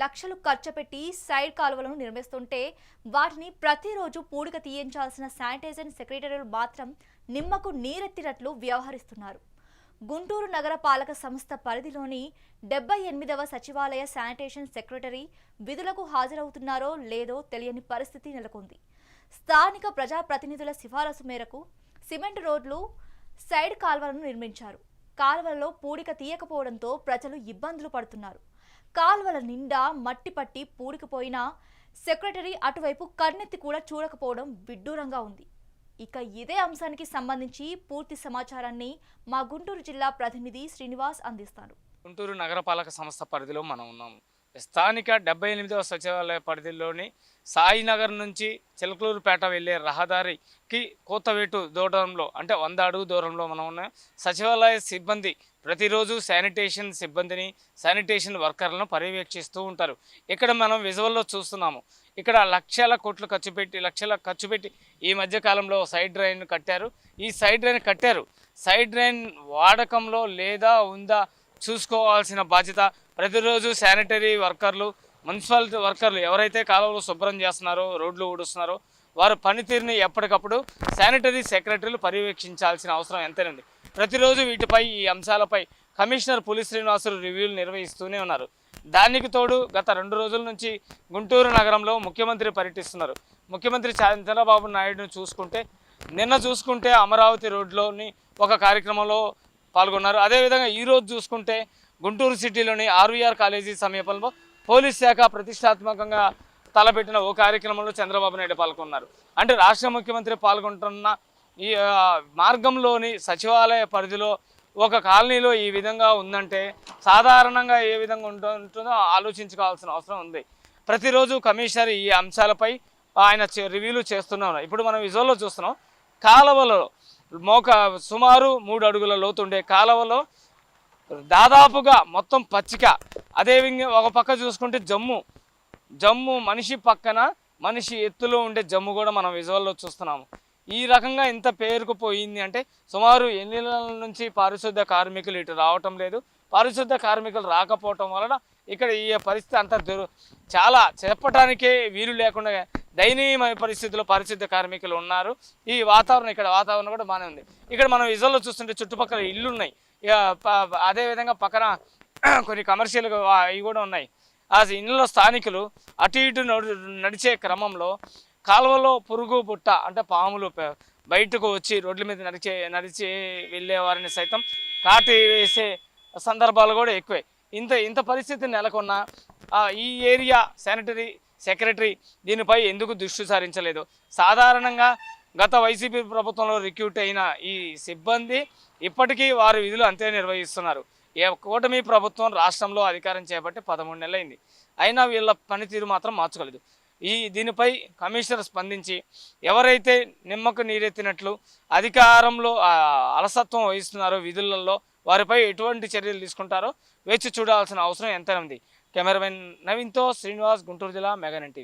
లక్షలు ఖర్చు పెట్టి సైడ్ కాలువలను నిర్మిస్తుంటే వాటిని ప్రతిరోజు పూడిక తీయించాల్సిన శానిటైజర్ సెక్రటరీలు మాత్రం నిమ్మకు నీరెత్తినట్లు వ్యవహరిస్తున్నారు. గుంటూరు నగర పాలక సంస్థ పరిధిలోని డెబ్బై ఎనిమిదవ సచివాలయ శానిటేషన్ సెక్రటరీ విధులకు హాజరవుతున్నారో లేదో తెలియని పరిస్థితి నెలకొంది. స్థానిక ప్రజాప్రతినిధుల సిఫారసు మేరకు సిమెంట్ రోడ్లు సైడ్ కాల్వలను నిర్మించారు. కాల్వలలో పూడిక తీయకపోవడంతో ప్రజలు ఇబ్బందులు పడుతున్నారు. కాల్వల నిండా మట్టి పట్టి పూడికిపోయిన సెక్రటరీ అటువైపు కన్నెత్తి కూడా చూడకపోవడం విడ్డూరంగా ఉంది. ఇక ఇదే అంశానికి సంబంధించి పూర్తి సమాచారాన్ని మా గుంటూరు జిల్లా ప్రతినిధి శ్రీనివాస్ అందిస్తారు. గుంటూరు నగరపాలక సంస్థ పరిధిలో మనం ఉన్నాము. స్థానిక డెబ్బై ఎనిమిదవ సచివాలయ పరిధిలోని సాయినగర్ నుంచి చిలకలూరుపేట వెళ్ళే రహదారికి కోతవేటు దూరంలో అంటే వంద అడుగు దూరంలో మనం ఉన్న సచివాలయ సిబ్బంది ప్రతిరోజు శానిటేషన్ సిబ్బందిని శానిటేషన్ వర్కర్లను పర్యవేక్షిస్తూ ఉంటారు. ఇక్కడ మనం విజువల్లో చూస్తున్నాము. ఇక్కడ లక్షల కోట్లు ఖర్చు పెట్టి లక్షల ఖర్చు పెట్టి ఈ మధ్య కాలంలో సైడ్ డ్రైన్ కట్టారు. ఈ సైడ్ డ్రైన్ కట్టారు. సైడ్ డ్రైన్ వాడకంలో లేదా ఉందా చూసుకోవాల్సిన బాధ్యత ప్రతిరోజు శానిటరీ వర్కర్లు మున్సిపాలిటీ వర్కర్లు ఎవరైతే కాలువలు శుభ్రం చేస్తున్నారో రోడ్లు ఊడుస్తున్నారో వారు పనితీరుని ఎప్పటికప్పుడు శానిటరీ సెక్రటరీలు పర్యవేక్షించాల్సిన అవసరం ఎంతేనండి. ప్రతిరోజు వీటిపై ఈ అంశాలపై కమిషనర్ పులి శ్రీనివాసులు రివ్యూలు నిర్వహిస్తూనే ఉన్నారు. దానికి తోడు గత రెండు రోజుల నుంచి గుంటూరు నగరంలో ముఖ్యమంత్రి పర్యటిస్తున్నారు. ముఖ్యమంత్రి చంద్రబాబు నాయుడును చూసుకుంటే నిన్న చూసుకుంటే అమరావతి రోడ్లోని ఒక కార్యక్రమంలో పాల్గొన్నారు. అదేవిధంగా ఈరోజు చూసుకుంటే గుంటూరు సిటీలోని ఆర్వీఆర్ కాలేజీ సమీపంలో పోలీస్ శాఖ ప్రతిష్టాత్మకంగా తలపెట్టిన ఓ కార్యక్రమంలో చంద్రబాబు నాయుడు పాల్గొన్నారు. అంటే రాష్ట్ర ముఖ్యమంత్రి పాల్గొంటున్న ఈ మార్గంలోని సచివాలయ పరిధిలో ఒక కాలనీలో ఈ విధంగా ఉందంటే సాధారణంగా ఏ విధంగా ఉంటుందో ఆలోచించుకోవాల్సిన అవసరం ఉంది. ప్రతిరోజు కమిషనర్ ఈ అంశాలపై ఆయన చే- రివ్యూలు చేస్తూనే ఇప్పుడు మనం విజువల్లో చూస్తున్నాం. కాలువలో మోక సుమారు మూడు అడుగుల లోతుండే కాలువలో దాదాపుగా మొత్తం పచ్చిక. అదేవిధంగా ఒక పక్క చూసుకుంటే జమ్ము. జమ్ము మనిషి పక్కన మనిషి ఎత్తులో ఉండే జమ్ము కూడా మనం విజువల్లో చూస్తున్నాము. ఈ రకంగా ఇంత పేరుకుపోయింది అంటే సుమారు ఎన్ని నెలల నుంచి పారిశుద్ధ కార్మికులు ఇటు రావటం లేదు. పారిశుద్ధ కార్మికులు రాకపోవటం వలన ఇక్కడ ఈ పరిస్థితి అంతా చాలా చెప్పటానికే వీలు లేకుండా దయనీయమైన పరిస్థితుల్లో పరిశుద్ధ కార్మికులు ఉన్నారు. ఈ వాతావరణం ఇక్కడ వాతావరణం కూడా బాగానే ఉంది. ఇక్కడ మనం విజువల్లో చూస్తుంటే చుట్టుపక్కల ఇల్లు ఉన్నాయి అదేవిధంగా పక్కన కొన్ని కమర్షియల్ అవి కూడా ఉన్నాయి. ఆ ఇళ్ళలో స్థానికులు అటు ఇటు నడు నడిచే క్రమంలో కాలువలో పురుగు పుట్ట అంటే పాములు బయటకు వచ్చి రోడ్ల మీద నడిచే నడిచి వెళ్ళే వారిని సైతం కాటి వేసే సందర్భాలు కూడా ఎక్కువే. ఇంత ఇంత పరిస్థితి నెలకొన్న ఈ ఏరియా శానిటరీ సెక్రటరీ దీనిపై ఎందుకు దృష్టి సారించలేదు? సాధారణంగా గత వైసీపీ ప్రభుత్వంలో రిక్రూట్ అయిన ఈ సిబ్బంది ఇప్పటికీ వారి విధులు అంతే నిర్వహిస్తున్నారు. ఏ కూటమి ప్రభుత్వం రాష్ట్రంలో అధికారం చేపట్టి పదమూడు నెలలైంది. అయినా వీళ్ళ పనితీరు మాత్రం మార్చుకోలేదు. ఈ దీనిపై కమిషనర్ స్పందించి ఎవరైతే నిమ్మకు నీరెత్తినట్లు అధికారంలో అలసత్వం వహిస్తున్నారో విధులలో వారిపై ఎటువంటి చర్యలు తీసుకుంటారో వేచి చూడాల్సిన అవసరం ఎంతైనా ఉంది. కెమెరామెన్ నవీన్తో శ్రీనివాస్ గుంటూరు జిల్లా మెగానెన్